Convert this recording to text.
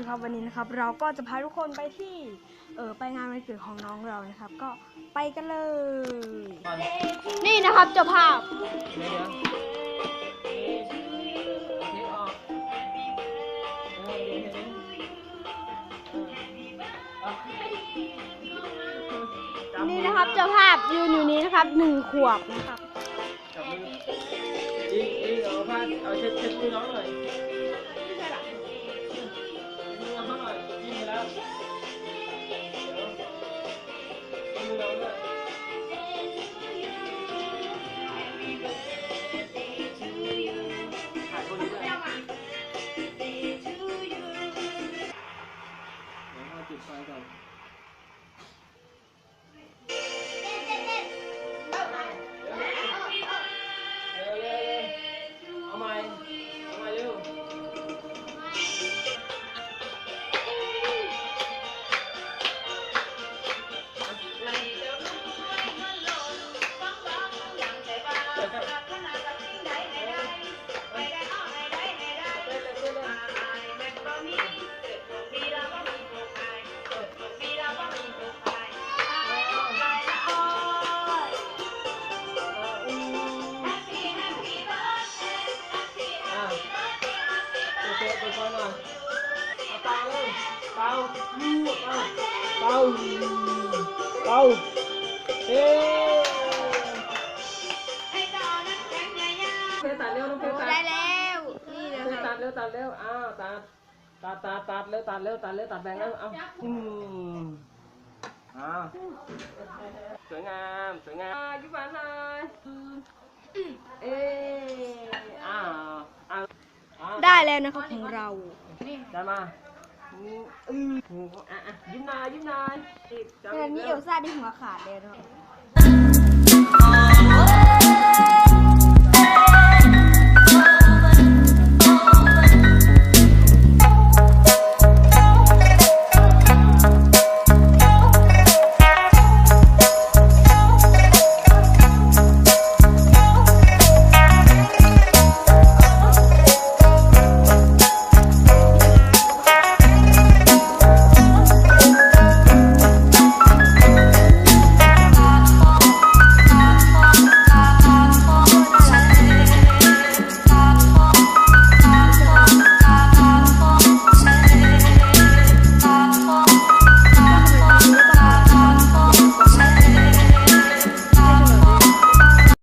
นะครับวันนี้นะครับ เราก็จะพาทุกคนไปที่เออไปงานวันเกิดของน้องเรานะครับ ก็ไปกันเลย นี่นะครับเจ้าภาพ เดี๋ยวเดี๋ยวเทปออกเออเดี๋ยวเดี๋ยวเออเอานี่นะครับเจ้าภาพยืนอยู่นี้นะครับหนึ่งขวบนะครับ จับมืออีอีเอาผ้าเอาเช็ดเช็ดมือน้องหน่อย Amen. ไปก่อนหน่อยเอาเตาเร็วเตาลูกเตาเตาเตาเฮ้เพตัดเร็วน้องเพตัด ได้แล้วนี่นะ เพ ค ตั รั ด บ เร็วตัดเร็วอ้าวตัดตัดตัดตัดเร็วตัดเร็วตัดเร็วตัดแบ่งแล้วเอาอืมอ้าวสวยงามสวยงามอ่ะยิ้มหวานหน่อยเอ๊ แล้วนะครับของเราได้มาอืมอืมอะอะยิ้มหน่อยยิ้มหน่อยอีกจับแต่นี้ร็เอวลซ่าได้หัวขาดเลยนะครับ